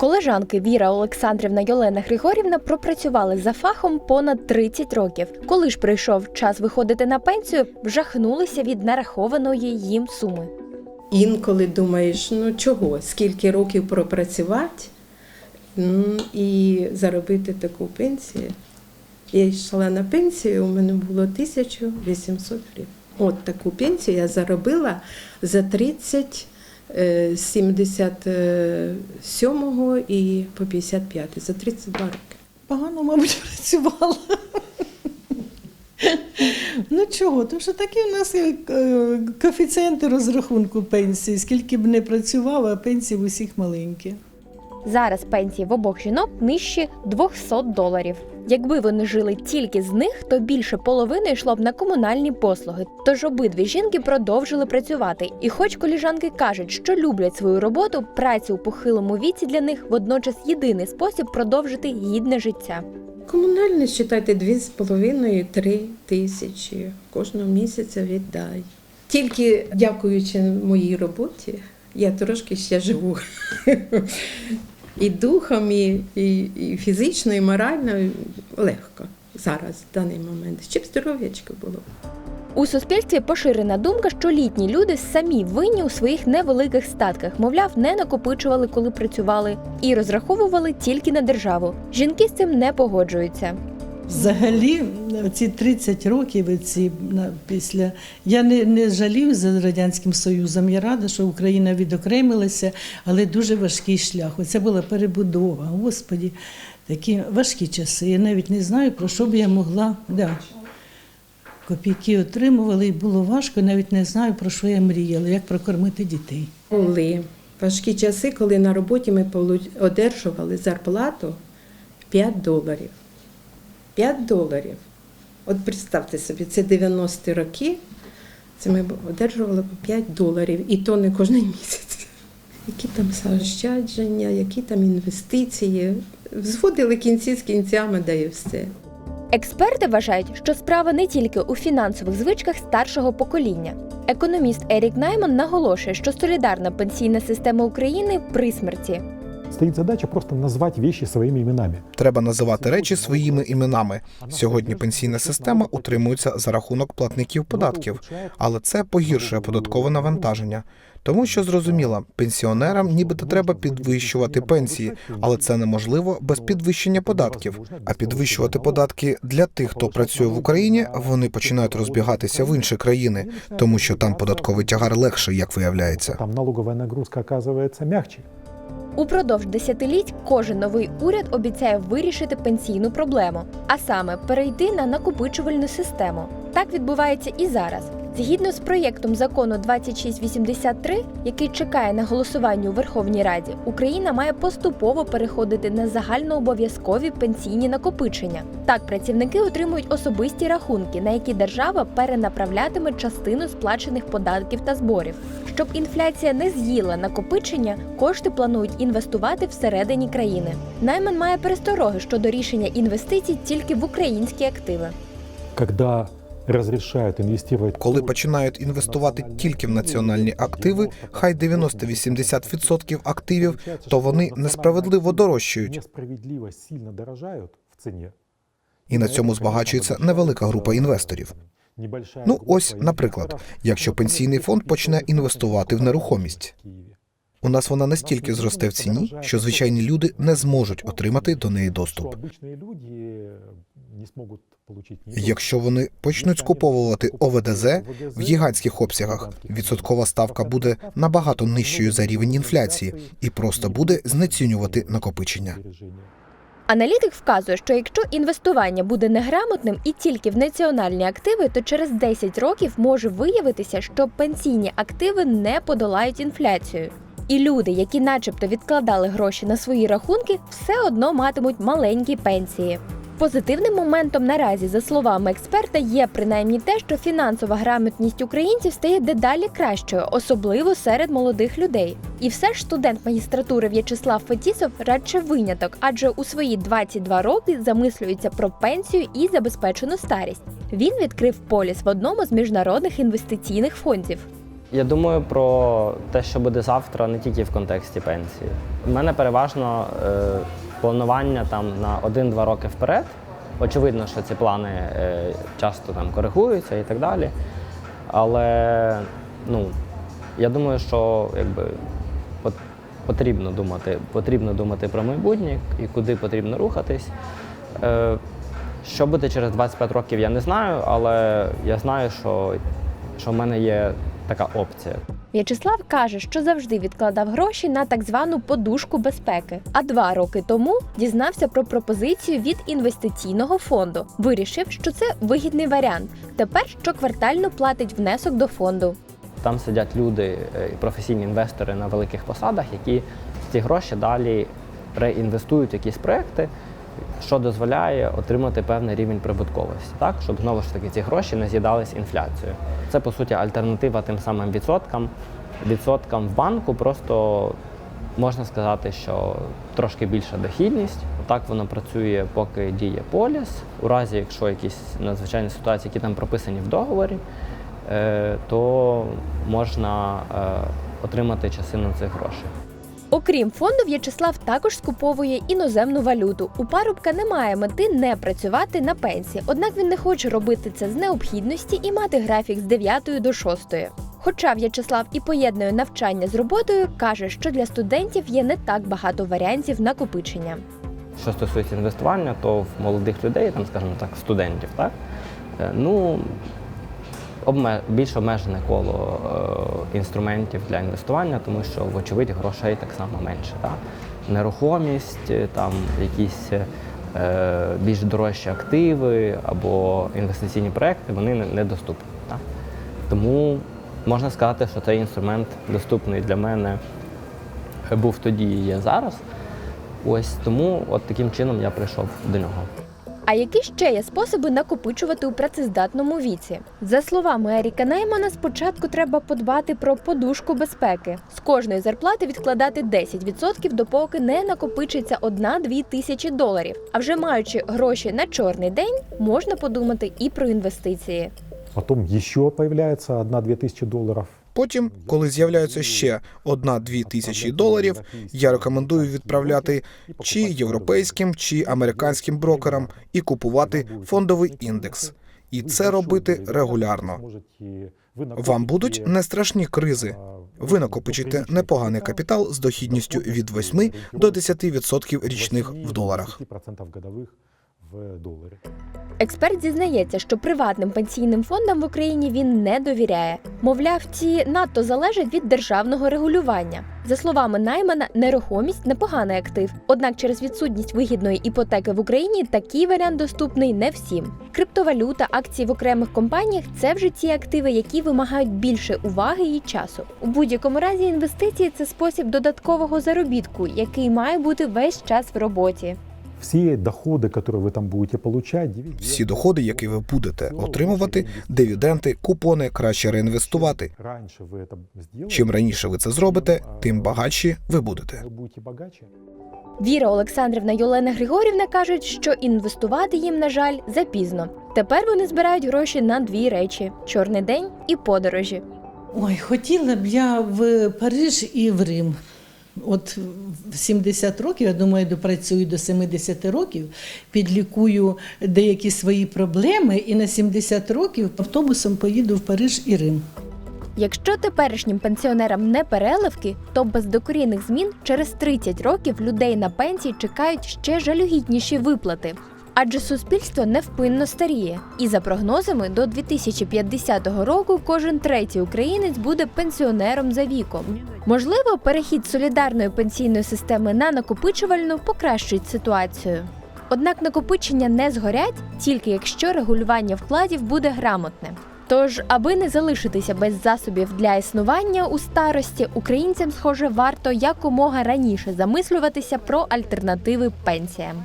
Колежанки Віра Олександрівна й Олена Григорівна пропрацювали за фахом понад 30 років. Коли ж прийшов час виходити на пенсію, вжахнулися від нарахованої їм суми. Інколи думаєш, ну чого, скільки років пропрацювати м, і заробити таку пенсію. Я йшла на пенсію, у мене було 1800 гривень. От таку пенсію я заробила за 30 е, з 77 і по 55, за 32 роки. Погано, мабуть, працювала. Ну чого, тому що такі в нас є е, коефіцієнти розрахунку пенсії. Скільки б не працював, а пенсії в усіх маленькі. Зараз пенсії в обох жінок нижчі 200 доларів. Якби вони жили тільки з них, то більше половини йшло б на комунальні послуги. Тож обидві жінки продовжили працювати. І хоч коліжанки кажуть, що люблять свою роботу, праця у похилому віці для них водночас єдиний спосіб продовжити гідне життя. Комунальне, считайте, 2,5-3 тисячі кожного місяця віддай. Тільки дякуючи моїй роботі, я трошки ще живу. І духом, і, і, і фізично, і морально легко зараз, в даний момент. Щоб здоров'ячко було. У суспільстві поширена думка, що літні люди самі винні у своїх невеликих статках, мовляв, не накопичували, коли працювали, і розраховували тільки на державу. Жінки з цим не погоджуються. Взагалі, ці 30 років ці, після я не, не жалію за Радянським Союзом. Я рада, що Україна відокремилася, але дуже важкий шлях. Оце була перебудова. Господі, такі важкі часи. Я навіть не знаю, про що б я могла. Да. Копійки отримували, і було важко, навіть не знаю, про що я мріяла, як прокормити дітей. Були важкі часи, коли на роботі ми одержували зарплату 5 доларів. 5 доларів. От представте собі, це 90-ті роки. Це ми одержували по 5 доларів, і то не кожен місяць. Які там заощадження, які там інвестиції. Зводили кінці з кінцями, да все. Експерти вважають, що справа не тільки у фінансових звичках старшого покоління. Економіст Ерік Найман наголошує, що солідарна пенсійна система України при смерті. Стоит задача просто назвать вещи своими именами. Треба називати речі своїми іменами. Сьогодні пенсійна система утримується за рахунок платників податків, але це погіршує податкове навантаження. Тому що зрозуміло, пенсіонерам нібито треба підвищувати пенсії, але це неможливо без підвищення податків. А підвищувати податки для тих, хто працює в Україні, вони починають розбігатися в інші країни, тому що там податковий тягар легший, як виявляється. Там налоговая нагрузка оказывается мягче. Упродовж десятиліть кожен новий уряд обіцяє вирішити пенсійну проблему, а саме перейти на накопичувальну систему. Так відбувається і зараз. Згідно з проєктом закону 2683, який чекає на голосування у Верховній Раді, Україна має поступово переходити на загальнообов'язкові пенсійні накопичення. Так працівники отримують особисті рахунки, на які держава перенаправлятиме частину сплачених податків та зборів. Щоб інфляція не з'їла накопичення, кошти планують інвестувати всередині країни. Найман має перестороги щодо рішення інвестицій тільки в українські активи. Когда разрешают инвестировать... Коли починають інвестувати тільки в національні активи, хай 90-80% активів, то вони несправедливо дорожчають, Несправедливо сильно дорожают в цене. і на цьому збагачується невелика група інвесторів. Ну, ось, наприклад, якщо пенсійний фонд почне інвестувати в нерухомість. У нас вона настільки зросте в ціні, що звичайні люди не зможуть отримати до неї доступ. Якщо вони почнуть скуповувати ОВДЗ в гігантських обсягах, відсоткова ставка буде набагато нижчою за рівень інфляції і просто буде знецінювати накопичення. Аналітик вказує, що якщо інвестування буде неграмотним і тільки в національні активи, то через 10 років може виявитися, що пенсійні активи не подолають інфляцію. І люди, які начебто відкладали гроші на свої рахунки, все одно матимуть маленькі пенсії. Позитивним моментом наразі, за словами експерта, є принаймні те, що фінансова грамотність українців стає дедалі кращою, особливо серед молодих людей. І все ж студент магістратури В'ячеслав Фетісов радше виняток, адже у свої 22 роки замислюється про пенсію і забезпечену старість. Він відкрив поліс в одному з міжнародних інвестиційних фондів. Я думаю про те, що буде завтра, не тільки в контексті пенсії. У мене переважно е, планування там на 1-2 роки вперед. Очевидно, що ці плани е, часто там коригуються і так далі. Але ну, я думаю, що якби, потрібно думати, потрібно думати про майбутнє і куди потрібно рухатись. Е, що буде через 25 років, я не знаю, але я знаю, що, що в мене є така опція. В'ячеслав каже, що завжди відкладав гроші на так звану подушку безпеки. А два роки тому дізнався про пропозицію від інвестиційного фонду. Вирішив, що це вигідний варіант. Тепер щоквартально платить внесок до фонду. Там сидять люди, е, професійні інвестори на великих посадах, які ці гроші далі реінвестують в якісь проекти, що дозволяє отримати певний рівень прибутковості, так щоб знову ж таки ці гроші не з'їдались інфляцією. Це по суті альтернатива тим самим відсоткам. Відсоткам в банку просто можна сказати, що трошки більша дохідність. Так воно працює, поки діє поліс. У разі, якщо якісь надзвичайні ситуації, які там прописані в договорі, е, то можна е, отримати частину цих грошей. Окрім фонду, В'ячеслав також скуповує іноземну валюту. У парубка немає мети не працювати на пенсії, однак він не хоче робити це з необхідності і мати графік з 9 до 6. Хоча В'ячеслав і поєднує навчання з роботою, каже, що для студентів є не так багато варіантів накопичення. Що стосується інвестування, то в молодих людей, там, скажімо так, студентів, так, е, ну, обме... більш обмежене коло е, інструментів для інвестування, тому що, вочевидь, грошей так само менше. Так? Нерухомість, е, там якісь е, більш дорожчі активи або інвестиційні проекти, вони недоступні. Так? Тому можна сказати, що цей інструмент доступний для мене е, був тоді і є зараз. Ось тому от таким чином я прийшов до нього. А які ще є способи накопичувати у працездатному віці? За словами Еріка Неймана, спочатку треба подбати про подушку безпеки. З кожної зарплати відкладати 10%, допоки не накопичиться 1-2 тисячі доларів. А вже маючи гроші на чорний день, можна подумати і про інвестиції. Потом еще появляется 1-2 тысячи долларов. Потім, коли з'являються ще одна-дві тисячі доларів, я рекомендую відправляти чи європейським, чи американським брокерам і купувати фондовий індекс. І це робити регулярно. Вам будуть не страшні кризи. Ви накопичите непоганий капітал з дохідністю від 8 до 10% річних в доларах. 10% годовых в долларе. Експерт зізнається, що приватним пенсійним фондам в Україні він не довіряє. Мовляв, ці надто залежать від державного регулювання. За словами Наймана, нерухомість непоганий актив. Однак через відсутність вигідної іпотеки в Україні такий варіант доступний не всім. Криптовалюта, акції в окремих компаніях це вже ті активи, які вимагають більше уваги і часу. У будь-якому разі інвестиції це спосіб додаткового заробітку, який має бути весь час в роботі Все доходы, которые вы там будете получать, дивиденды, Всі доходи, які ви будете отримувати, дивіденди, купони краще реінвестувати. раньше вы это сделаете, Чим раніше ви це зробите, тим багатші ви будете. вы будете богаче. Віра Олександрівна і Олена Григорівна кажуть, що інвестувати їм, на жаль, запізно. Тепер вони збирають гроші на дві речі: чорний день і подорожі. Ой, хотіла б я в Париж і в Рим. От в 70 років, я думаю, допрацюю до 70 років, підлікую деякі свої проблеми, і на 70 років автобусом поїду в Париж і Рим. Якщо теперішнім пенсіонерам не переливки, то без докорінних змін через 30 років людей на пенсії чекають ще жалюгідніші виплати. Адже суспільство невпинно старіє, і за прогнозами до 2050 року кожен третій українець буде пенсіонером за віком. Можливо, перехід солідарної пенсійної системи на накопичувальну покращить ситуацію. Однак накопичення не згорять тільки якщо регулювання вкладів буде грамотне. Тож, аби не залишитися без засобів для існування у старості, українцям, схоже, варто якомога раніше замислюватися про альтернативи пенсіям.